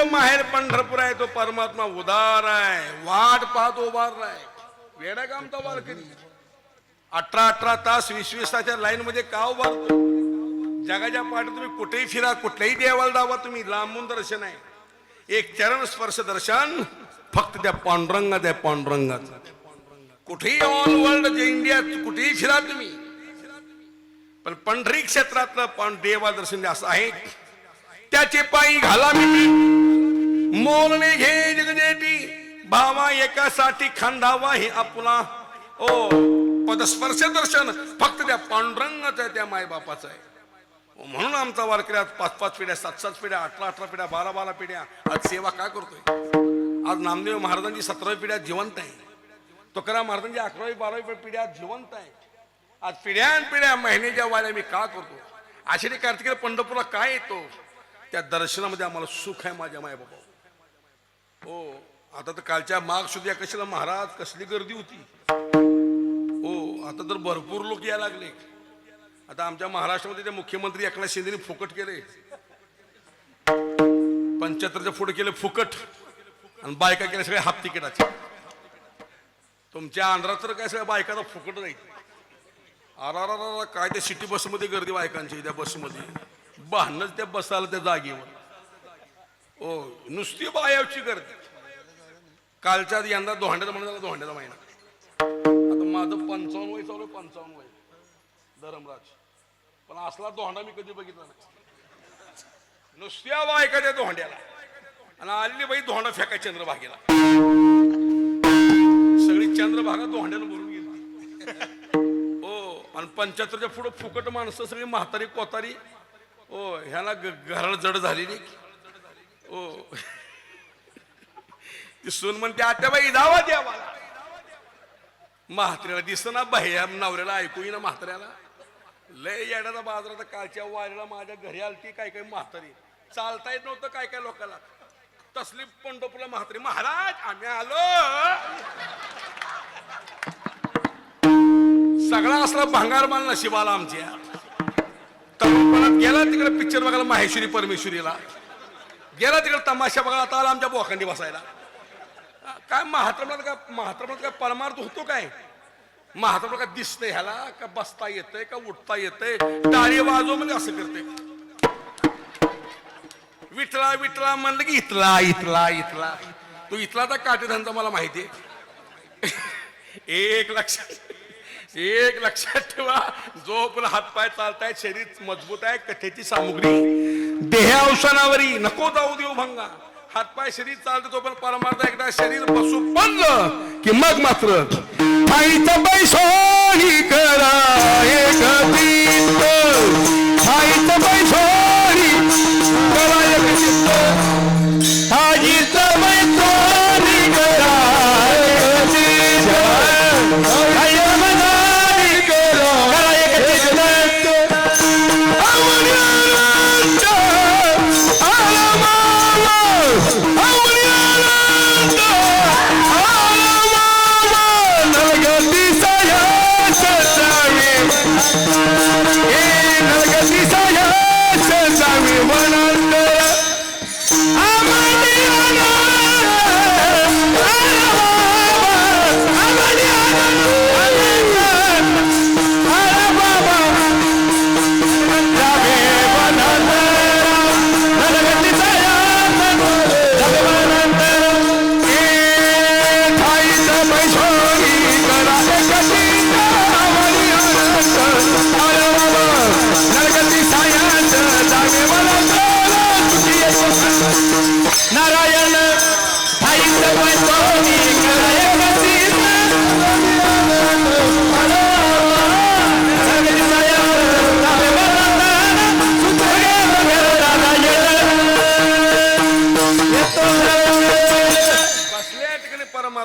जो माहेर पंढरपूर आहे तो परमात्मा उदार आहे. वाट पाहत उभारलाय वेडा काम आमचा वारकरी. अठरा अठरा तास वीस वीस तासच्या लाईन मध्ये का उभारतो जगाच्या पाठी तुम्ही कुठेही फिरा कुठल्याही देवाला दावा तुम्ही लांबून दर्शन आहे. एक चरण स्पर्श दर्शन फक्त त्या पांडुरंगात आहे पांडुरंगाचं. कुठेही ऑल वर्ल्ड इंडियात कुठेही फिरा तुम्ही. पण पंढरी क्षेत्रातलं पण देवा दर्शन असं आहे त्याचे पायी घाला मी मोलने घे जगदेटी भावा एकासाठी खांदावा हे आपला. ओ पदस्पर्श दर्शन. फक्त त्या पांडुरंगाचं आहे त्या मायबापाचं आहे. म्हणून आमचा वारकऱ्यात पाच पाच पिढ्या सात सात पिढ्या अठरा अठरा पिढ्या बारा बारा पिढ्या. आज सेवा का करतोय? आज नामदेव महाराजांची सतरावी पिढ्या जिवंत आहे. तुकाराम महाराजांची अकरावी बारावी पिढ्या जिवंत आहे. आज पिढ्यान पिढ्या महिन्याच्या वाऱ्या मी का करतो? आषाढी कार्तिकेला पंढरपूरला काय येतो? त्या दर्शनामध्ये आम्हाला सुख आहे माझ्या माय बाबा. हो आता तर कालच्या माग सुद्धा कशाला महाराज कसली गर्दी होती. हो आता तर भरपूर लोक यायला लागले. आता आमच्या महाराष्ट्रामध्ये ते मुख्यमंत्री एकनाथ शिंदेने फुकट केले. पंच्याहत्तरच्या पुढे केले फुकट आणि बायका केल्या सगळ्या हाफ तिकिटाचे. तुमच्या आंध्रात तर काय सगळ्या बायकाचा फुकट राहील अरा काय त्या सिटी बसमध्ये गर्दी बायकांची त्या बसमध्ये. भांडणच त्या बसायला त्या जागेवर. ओ नुसती बायाची गर्दी. कालच्या आधी यंदा दोहांड्याचा म्हणून झाला दोहांड्याचा महिना. आता माझं पंचावन्न वय चालू आहे पंचावन्न वय. धरमराज. पण असला दोहांडा मी कधी बघितला नाही. नुसत्या बायकाच्या दोहांड्याला आणि आलेली बाई दोहांडा फेकाय चंद्रभागेला. सगळी चंद्रभागा दोहांड्याला भरून गेली. हो आणि पंच्याहत्तरच्या पुढं फुकट माणसं सगळी म्हातारी कोतारी ओ ह्याला घराला जड झाली नाही ओ. ती सून म्हणते आत्याबाई जावा देवाला म्हात्र्याला दिसना बाह्या नवऱ्याला ऐकू ना म्हात्र्याला. लय येण्याचा बाजारात कालच्या वारीला माझ्या घरी आलती काय काय म्हातारी. चालता येत नव्हतं काय काय लोकांना तसली पंढरपूरला म्हातारी महाराज आम्ही आलो. सगळा असला भंगार माल नशिबाला आमच्या. गेला तिकडे पिक्चर बघायला माहेश्वरी परमेश्वरीला. गेला तिकडे तमाशा बघायला आता आला आमच्या बोखंडी बसायला. काय महात्रामध्ये का महात्रामध्ये काय परमार्थ होतो काय? महात्मा का दिसतंय ह्याला का बसता येतंय का उठता येतंय? टाळी वाजव म्हणजे असं करते विठला विठला म्हणलं की इथला इथला इथला. तू इथला तर काटे धंदा मला माहिती एक लक्षात एक लक्षात ठेवा जो आपला हातपाय चालताय शरीर मजबूत आहे कथेची सामुग्री. देह अवसानावरी नको जाऊ देऊ भंगा. हातपाय शरीर चालतो तो पण परमार्थ एकदा शरीर बसू पडलं की मग मात्र. आईचं पैसोनी करा एक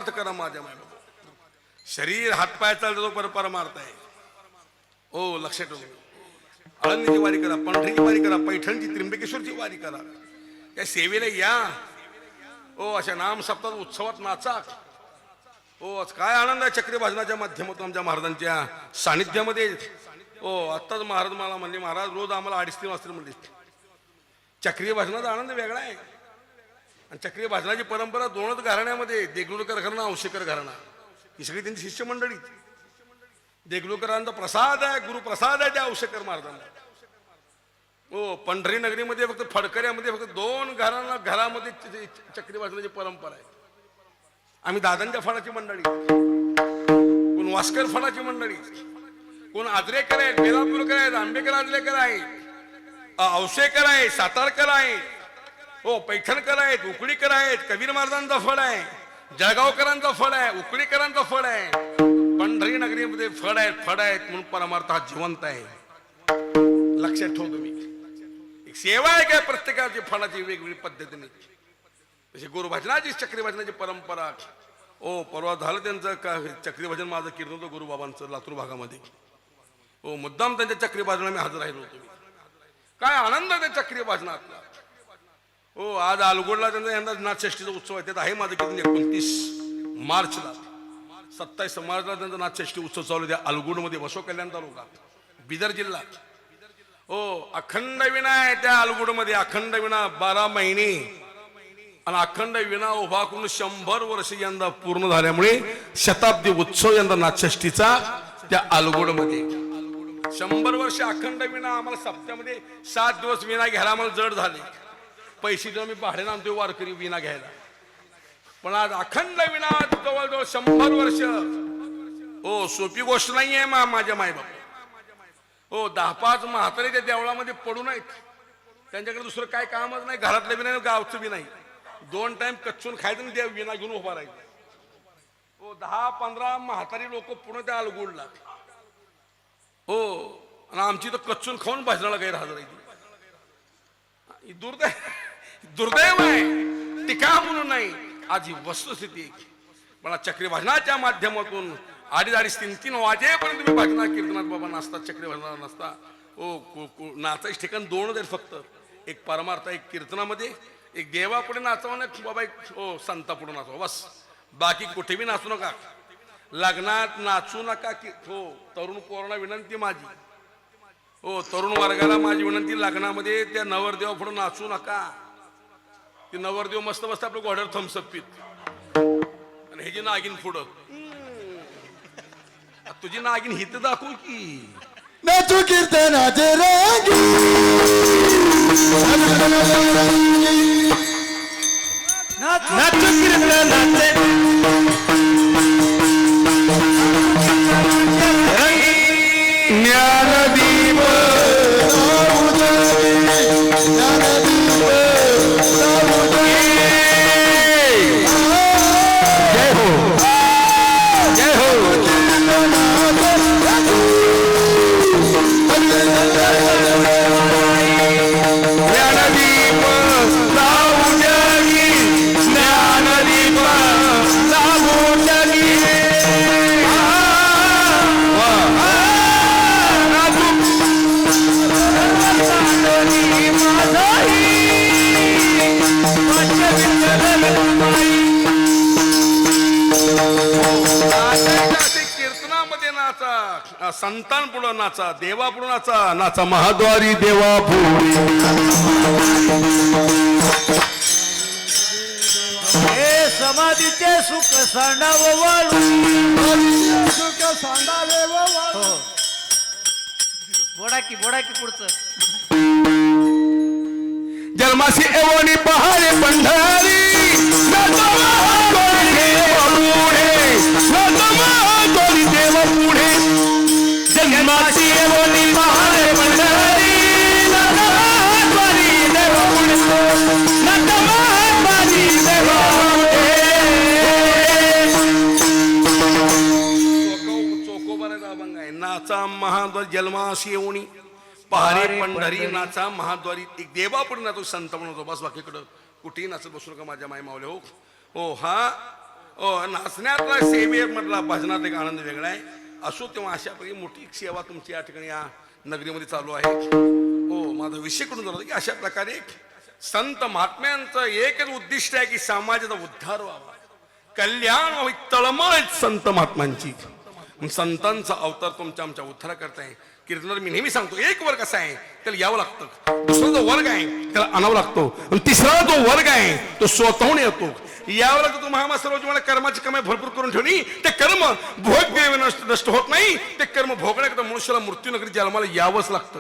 परमार्थ करा माझ्या माय शरीर हातपाय चालतो तो पर परमार्थ आहे. हो लक्षात ठेवू आळंदीची वारी करा पंढरीची वारी करा पैठणची त्र्यंबकेश्वरची वारी करा. या सेवेला या. ओ अशा नाम सप्ताह उत्सवात नाचा ओ हो, आज काय आनंद आहे चक्रीभाजनाच्या माध्यमातून आमच्या महाराजांच्या सानिध्यामध्ये. ओ आत्ताच महाराज मला म्हणले महाराज रोज आम्हाला अडीच तीन वाजता म्हणले. चक्रीय भाषणाचा आनंद वेगळा आहे. आणि चक्रीय भाजनाची परंपरा दोनच घराण्यामध्ये देगलूरकर घराणा औशेकर घराणा. ही सगळी त्यांची शिष्यमंडळी. देगलूकरांचा प्रसाद आहे गुरुप्रसाद आहे त्या औशेकर महाराजांना. हो पंढरी नगरीमध्ये फक्त फडकऱ्यामध्ये फक्त दोन घरांना घरामध्ये चक्री वाजण्याची परंपरा आहे. आम्ही दादांच्या फळाची मंडळी. कोण वास्कर फळाची मंडळी. कोण आजरेकर आहेत बेलापूरकर आहेत आंबेकर आजरेकर आहेत. अ, औसेकर आहे सातारकर आहेत. हो पैठणकर आहेत उकळीकर आहेत कबीर महाराजांचा फळ आहे जळगावकरांचा फळ आहे उकळीकरांचा फळ आहे. पंढरी नगरीमध्ये फळ आहेत फळ आहेत म्हणून परमार्थ हा जिवंत आहे. लक्षात ठेव तुम्ही. एक सेवा आहे काय प्रत्येकाची फळाची वेगवेगळी पद्धतीने? जशी गुरुभजनाची चक्रीभजनाची परंपरा. ओ परवा झालं त्यांचं का चक्रीभजन माझं कीर्तन होतं गुरुबाबांचं लातूर भागामध्ये. ओ मुद्दाम त्यांच्या चक्री मी हजर राहिलो होतो काय आनंद आहे त्या चक्रीभजनातला. हो आज आलगोडला त्यांचा यंदा नाथषष्टीचा उत्सव आहे. त्यात आहे माझं किती एकोणतीस मार्चला. सत्तावीस मार्चला त्यांचा नाथषष्टी उत्सव चालू त्या अलगुडमध्ये वसो कल्याण तालुका बिदर जिल्हा. हो अखंड विना आहे त्या अलगुडमध्ये. अखंड विना बारा महिने. आणि अखंड विना उभा करून शंभर वर्ष यंदा पूर्ण झाल्यामुळे शताब्दी उत्सव यंदा नाथषष्टीचा त्या अलगुडमध्ये. शंभर वर्ष अखंड विना आम्हाला सप्त्यामध्ये सात दिवस विना घ्यायला आम्हाला जड झाले. पैसे देऊन मी भाड्यानं आणतोय वारकरी विना घ्यायला. पण आज अखंड विना जवळजवळ शंभर वर्ष. हो सोपी गोष्ट नाही आहे मा माझ्या मायबाप. हो दहा पाच म्हातारे त्या देवळामध्ये पडू नाहीत. त्यांच्याकडे दुसरं काय कामच नाही. घरातलं बी नाही गावचं बी नाही. दोन टाइम कच्चून खायचं आणि देव विना घेऊन उभा राहायचं. हो दहा पंधरा म्हातारी लोक पुन्हा त्या अलगुडला. हो आणि आमची तर कच्चून खाऊन भाजनाला गैर हजर आहे ही दुर्दैव दुर्दैव आहे. टीका म्हणून नाही आज ही वस्तुस्थिती आहे. पण माध्यमातून अडीच अडीच तीन तीन वाजेपर्यंत तुम्ही भजना कीर्तनात बाबा नसता चक्रीभजनाला नसता ओ को- नाचायचं ठिकाण दोनच आहेत फक्त. एक परमार्थ एक कीर्तनामध्ये एक देवापुढे नाचावं ना बाबा एक ओ संतापुढे नाचवा. बस. बाकी कुठे बी नाचू नका. लग्नात नाचू नका की हो तरुण पोरांना विनंती माझी. हो तरुण वर्गाला माझी विनंती लग्नामध्ये त्या नवरदेवापुढे नाचू नका. ते नवरदेव मस्त मस्त आपलं घोड्यावर थम्सअप पित. आणि हे जी नागिन हम्म. तुझी नागिन हित दाखव की? नाचू कीर्तनाचे रागी. नाचू कीर्तनाचे ज्ञानदीप. जय कीर्तनामध्ये नाचा संतान पुढं नाचा देवा पुढं नाचा नाचा महाद्वारी देवा पुढे. हे समाधीचे सुख सांडाव वाळू. सुख सांडावे वाळू. बोडा की बोडा की पुढचं. जन्माशी एवणी पहाडे पंढरी. महाद्वारी जन्माशी येऊनी. पहारे पंढरी नाचा महाद्वारी. एक देवापुढे नाचो संत म्हणतो बस बाकीकडं कुठेही नाचत बसू नका माझ्या माई मावले हो. हो हा. हो नाचण्यातला सेवेत म्हटला भजनात एक आनंद वेगळा आहे. असो तेव्हा अशा प्रकारे मोठी सेवा तुमची या ठिकाणी या नगरीमध्ये चालू आहे. हो माझा विषयकडून झाला. की अशा प्रकारे संत महात्म्यांचं एकच उद्दिष्ट आहे की समाजाचा उद्धार व्हावा. कल्याण व्हावी तळमळ संत महात्मांची मग संतांचा अवतार तुमच्या आमच्या उद्धार करताय कीर्तनात मी नेहमी सांगतो एक वर्ग असा आहे त्याला यावं लागतं. दुसरा जो वर्ग आहे त्याला आणावं लागतो. आणि तिसरा जो वर्ग आहे तो स्वतःहून येतो. यावं लागतं तो महामास्तर तुम्हाला कर्माची कमाई भरपूर करून ठेवली. ते कर्म भोग नष्ट नष्ट होत नाही. ते कर्म भोगण्याकरता मनुष्याला मृत्यू नगरी जन्माला यावंच लागतं.